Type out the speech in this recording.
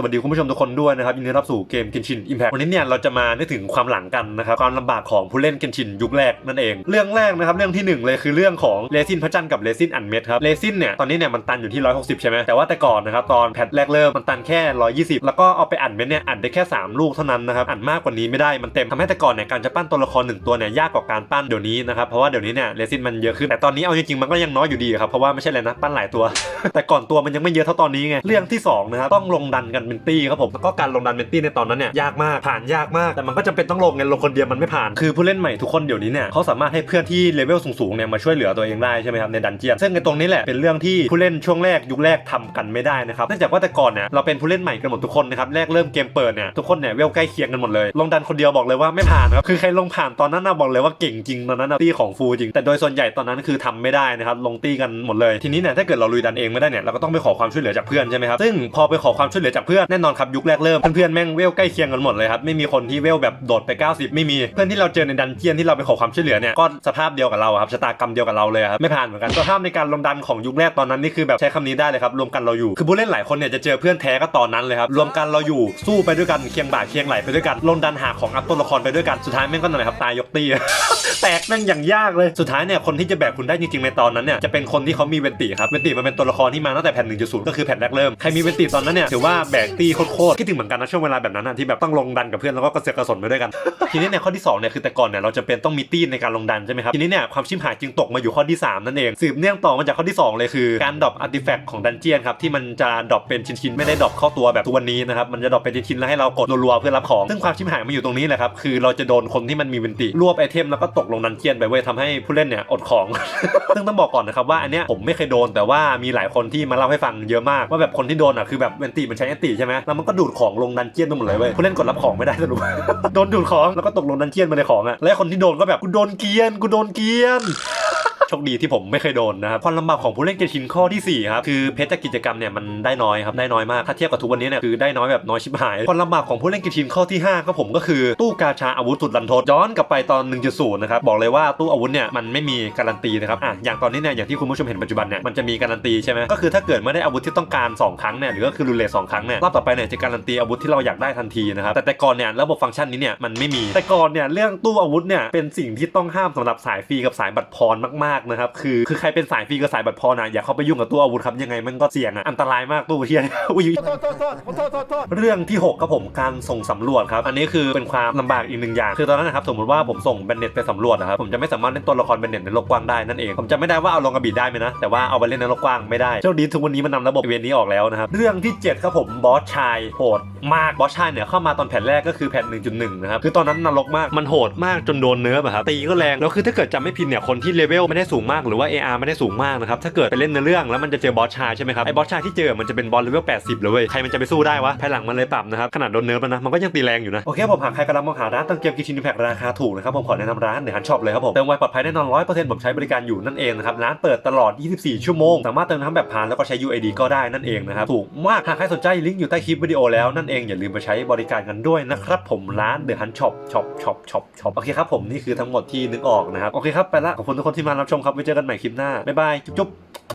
สวัสดีคุณผู้ชมทุกคนด้วยนะครับยินดีรับสู่เกม Genshin Impact วันนี้เนี่ยเราจะมานึกถึงความหลังกันนะครับความลำบากของผู้เล่น Genshin ยุคแรกนั่นเอง เรื่องแรกนะครับเรื่องที่หนึ่งเลยคือเรื่องของเลซินพระจันทร์กับเลซินอันเม็ดครับเลซินเนี่ยตอนนี้เนี่ยมันตันอยู่ที่ 160 ใช่ไหมแต่ว่าแต่ก่อนนะครับตอนแพทแรกเริ่มมันตันแค่ 120 แล้วก็เอาไปอัดเม็ดเนี่ยอัดได้แค่ 3 ลูกเท่านั้นนะครับอัดมากกว่านี้ไม่ได้มันเต็มทำให้แต่ก่อนเนี่ยการจะปั้นตัวละครหนึ่งตัวเนี่ยยากกว่าการปั้นเดี๋ยวนี้นะครับเพราะว่าเดี๋ยวนี้เนี่ยเลซินมันเยอะขึ้นแต่ตอนนี้เอาจริงๆมันก็ยังน้อยอยู่ดีครับเพราะว่าไม่ใช่อะไรนะปั้นหลายตัว แต่ก่อนตัวมันยังไม่เยอะเท่าตอนนี้ไงเรื่องที่สองนะครับต้องลงดันกันเป็นตี้ครับผมแล้วก็การลงดันเป็นตี้ในตอนนั้นเนี่ยยากมากผ่านยากมากแต่มันก็จำเป็นต้องลงไงลงคนเดียวมันไม่ผ่าน คือผู้เล่นใหม่ทุกคนเดี๋ยวนี้เนี่ยเขาสามารถให้เพื่อนที่เลเวลสูงๆเนี่ยมาช่วยเหลือตัวเองได้ใช่ไหมครับในดันเจียนซึ่งในตรงนี้แหละเป็นเรื่องที่ผู้เล่นช่วงแรกยุคแรกทำกันไม่ได้นะครับเนื่องจากว่าแต่ก่อนเนี่ยเราเป็นผู้เล่นใหม่กันหมดทุกคนนะครับแรกเริ่มเกมเปิดเนี่ยทุกคนเนี่ยเวลใกล้เคียงกันหมดเลยลงดันคนเดียวบอกเลยว่าไม่ผ่านครับคือใครลงผ่านตอนนั้นนะบอกเลยว่าเก่งจริงตอนนั้นนะตี้ของฟูจริง แต่โดยส่วนใหญ่ตอนนั้นคือทำไม่ได้นะครับลงตี้กันหมดเลยทีนี้เนี่ยถ้าเกิดเราลุยดันเองไม่ได้เนี่ยเราก็ต้องไปขอความช่วยเหลือจากเพื่อนใช่ไหมครับซึ่งพอไปขอความช่วยเหลือจากเพื่อนแน่นอนครับยุคแรกเริ่มเพื่อนๆแม่งเวลใกล้เคียงกันหมดเลยครับไม่มีคนที่เวลแบบโดดไป 90 ไม่มีเพื่อนที่เราเจอในดันเจียนที่เราไปขอความช่วยเหลือเนี่ยก็สภาพเดียวกับเราครับชะตากรรมเดียวกับเราเลยครับไม่ผ่านเหมือนกันสภาพในการลงดันของยุคแรกตอนนั้นนี่คือแบบใช้คำนี้ได้เลยครับรวมกันเราอยู่คือผู้เล่นหลายคนเนี่ยจะเจอเพื่อนแท้ก็ตอนนั้นเลยครับรวมกันเราอยู่สู้ไปด้วยกันเคียงบ่าเคียงไหลไปด้วยกันลงดันหาของอัพตัวละครไปด้วยกันสุดท้ายแม่งก็นั่นแหละครับตายยกตี แตกแม่งอย่างยากเลยสุดท้ายเนี่ยคนที่จะแบกคุณได้จริงๆในตอนนั้นเนี่ยจะเป็นคนที่เขามีเวนติครับเวนติมันเป็นตัวละครที่มาตั้งแต่แผ่น1.0ก็คือแผ่นแรกเริ่มใครมีเวนติตอนนั้นเนี่ยถือว่าแบกตีโคตรคิดถึงเหมือนกันนะช่วงเวลาแบบนั้นที่แบบต้องลงดันกับเพื่อนแล้วก็กระเสือกกระสนไปด้วยกัน ทีนี้เนี่ยข้อที่2เนี่ยคือแต่ก่อนเนี่ยเราจะเป็นต้องมีตีในการลงดันใช่ไหมครับทีนี้เนี่ยความชิมหายจึงตกมาอยู่ข้อที่ 3 นั่นเองสืบเนื่องต่อมาจากข้อที่ 2 เลยคือการดรอปอาร์ติแฟกต์ของดันเจียนครับที่มันจะดรอปเป็นชิ้นๆไม่ได้ดรอปเข้าตัวแบบทุกวันนี้นะครับมันจะดรอปเป็นชิ้นๆแล้วให้เรากดรัวๆเพื่อรับของซึ่งความชิมหายมาอยู่ตรงนี้แหละครับคือเราจะโดนคนที่มันมีเวนติรวบไอเทมแล้วก็ตกลงดันเจียนไปเว้ยทำให้ผู้เล่นเนี่ยอดของ ซึ่งต้องบอกก่อนนะครับว่าอันเนี้ยผมไม่เคยโดนแต่ว่ามีหลายคนที่มาเล่าให้ฟังเยอะมากว่าแบบคนที่โดนอะคือแบบเวนตีมันใช้แอนตีใช่ไหมแล้วมันก็ดูดของลงดันเจียนไปหมดเลยเว้ยผู้เล่นกดรับของไม่ได้สรุปโดนดูดของแล้วก็ตกลงดันเจียนมาในของอะและคนที่โดนก็แบบกูโดนเกียนกูโดนเกียน โชคดีที่ผมไม่เคยโดนนะครับความลำบากของผู้เล่นเกมชินข้อที่4ครับคือเพชรจากกิจกรรมเนี่ยมันได้น้อยครับได้น้อยมากถ้าเทียบกับทุกวันนี้เนี่ยคือได้น้อยแบบน้อยชิบหายความลำบากของผู้เล่นเกมชินข้อที่5ก็ผมก็คือตู้กาชาอาวุธสุดลันทดย้อนกลับไปตอน 1.0 นะครับบอกเลยว่าตู้อาวุธเนี่ยมันไม่มีการันตีนะครับอะอย่างตอนนี้เนี่ยอย่างที่คุณผู้ชมเห็นปัจจุบันเนี่ยมันจะมีการันตีใช่ไหมก็คือถ้าเกิดไม่ได้อาวุธที่ต้องการสองครั้งเนี่ยหรือก็คือรูเลตสองครั้งเนี่ยรอบต่อไปเนี่ยจะการันตีอาวุธที่เราอยากได้ทันทีนะครับแต่แต่ก่อนเนี่ยระบบฟังก์ชันนี้เนี่ยมันไม่มีแต่ก่อนเนี่ยเรื่องตู้อาวุธเนี่ยเป็นสิ่งที่ต้องห้ามสำหรับสายฟรีกับสายบัตรพรมากๆนะครับ คือคือใครเป็นสายฟรีกับสายบัตรพรนะอย่าเข้าไปยุ่งกับตู้อาวุธครับยังไงมันก็เสี่ยงอะอันตรายมากตู้เทียนอุ้ยโทษโทษโทษโทษโทษเรื่องที่6ครับผมการส่งสำรวจครับ อันนี้คือเป็นความลำบากอีกหนึ่งอย่าง คือตอนนั้นนะครับสมมติว่าผมส่งแบนเน็ตไปสำรวจนะครับผมจะไม่สามารถเล่นตัวละครแบนเน็ตในโลกกว้างได้นั่นเองผมจะไม่ได้ว่าเอาลงกระบี่ได้ไหมนะแต่ว่าเอาไปเล่นในโลกกว้างไม่ได้โชคดีทุกวันนี้มันนำระบบเวนนี้ออกแล้วนะครับเรื่องที่เจ็ดครับผมบอสชายโหดมากบอสชายเนี่ยเข้ามาตอนแผ่นแรกก็คือแผ่น1.1นะครับคือตอนนั้นนรกมากมันโหดมากจนโดนเนื้อแบบครับตีก็แรงแล้วคือถ้าเกิดจำไม่ผิดเนี่ยคนที่เลเวลไม่ได้สูงมากหรือว่า AR ไม่ได้สูงมากนะครับถ้าเกิดไปเล่นในเรื่องแล้วมันจะเจอบอสชายใช่ไหมครับไอ้บอสชายที่เจอมันจะเป็นบอสเลเวล80เลยเว้ยใครมันจะไปสู้ได้วะภายหลังมันเลยปรับนะครับขนาดโดนเนิร์ฟนะมันก็ยังตีแรงอยู่นะโอเคผมหากใครกำลังมองหาร้านเติมเกมกิชินแพกราคาถูกนะครับผมขอแนะนำร้านเดฮันช็อปเลยครับผมเติมไวปลอดภัยแน่นอน100%ผมใช้บริการอยู่นั่นเองนะครับร้านเปิดตลอด 24 ชั่วโมง สามารถเติมทั้งแบบผ่านแล้วก็ใช้ UID ก็ได้นั่นเองนะครับถูกมากหากใครสนใจลิงก์อยู่ใต้คลิปวิดีโอแล้วนั่นเองอย่าลืมไปใช้บริการกันด้วยนะครับผมร้านเดอะฮันช็อปช็อปช็อปช็อปช็อปโอเคครับผมนี่คือทั้งหมดที่นึกออกนะครับโอเคครับไปละขอบคุณทุกคนที่มารับชมครับไว้เจอกันใหม่คลิปหน้าบ๊ายบายจุ๊บ